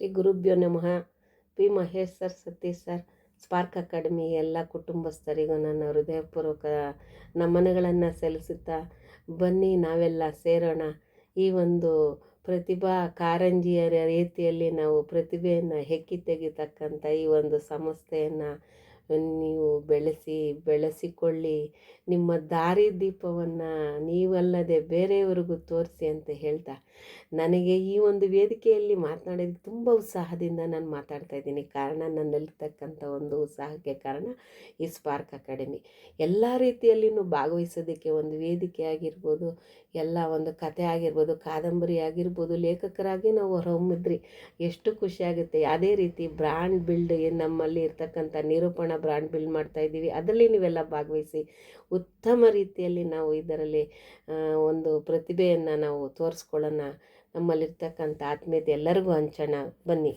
ಶ್ರೀ ಗುರುಭ್ಯೋ ನಮಃ. P Mahesh sir, Satish sir, Spark Academy ಎಲ್ಲ ಕುಟುಂಬಸ್ಥರಿಗೂ ನನ್ನ ಹೃದಯಪೂರ್ವಕ ನಮನಗಳನ್ನು ಸಲ್ಲಿಸುತ್ತಾ ಬನ್ನಿ, ನಾವೆಲ್ಲ ಸೇರೋಣ. ಈ ಒಂದು ಪ್ರತಿಭಾ ಕಾರಂಜಿಯ ರೀತಿಯಲ್ಲಿ ನಾವು ಪ್ರತಿಭೆಯನ್ನು ಹೆಕ್ಕಿ ತೆಗಿತಕ್ಕಂಥ ಈ ಒಂದು ಸಂಸ್ಥೆಯನ್ನು ನೀವು ಬೆಳೆಸಿ, ಬೆಳೆಸಿಕೊಳ್ಳಿ. ನಿಮ್ಮ ದಾರಿ ದೀಪವನ್ನು ನೀವಲ್ಲದೆ ಬೇರೆಯವರಿಗೂ ತೋರಿಸಿ ಅಂತ ಹೇಳ್ತಾ, ನನಗೆ ಈ ಒಂದು ವೇದಿಕೆಯಲ್ಲಿ ಮಾತನಾಡೋದಕ್ಕೆ ತುಂಬ ಉತ್ಸಾಹದಿಂದ ನಾನು ಮಾತಾಡ್ತಾ ಇದ್ದೀನಿ. ಕಾರಣ ನನ್ನಲ್ಲಿರ್ತಕ್ಕಂಥ ಒಂದು ಉತ್ಸಾಹಕ್ಕೆ ಕಾರಣ ಈ ಸ್ಪಾರ್ಕ್ ಅಕಾಡೆಮಿ. ಎಲ್ಲ ರೀತಿಯಲ್ಲಿಯೂ ಭಾಗವಹಿಸೋದಕ್ಕೆ ಒಂದು ವೇದಿಕೆ ಆಗಿರ್ಬೋದು, ಎಲ್ಲ ಒಂದು ಕತೆ ಆಗಿರ್ಬೋದು, ಕಾದಂಬರಿ ಆಗಿರ್ಬೋದು, ಲೇಖಕರಾಗಿ ನಾವು ಹೊರಹೊಮ್ಮಿದ್ರಿ ಎಷ್ಟು ಖುಷಿಯಾಗುತ್ತೆ ಅದೇ ರೀತಿ ಬ್ರ್ಯಾಂಡ್ ಬಿಲ್ಡ್ ನಮ್ಮಲ್ಲಿ ಇರ್ತಕ್ಕಂಥ ನಿರೂಪಣಾ ಬ್ರ್ಯಾಂಡ್ ಬಿಲ್ಡ್ ಮಾಡ್ತಾ ಇದ್ದೀವಿ. ಅದರಲ್ಲಿ ನೀವೆಲ್ಲ ಭಾಗವಹಿಸಿ ಉತ್ತಮ ರೀತಿಯಲ್ಲಿ ನಾವು ಇದರಲ್ಲಿ ಒಂದು ಪ್ರತಿಭೆಯನ್ನು ನಾವು ತೋರಿಸ್ಕೊಳ್ಳೋಣ. ನಮ್ಮಲ್ಲಿರ್ತಕ್ಕಂಥ ಆತ್ಮೀಯತೆ ಎಲ್ಲರಿಗೂ ಹಂಚೋಣ ಬನ್ನಿ.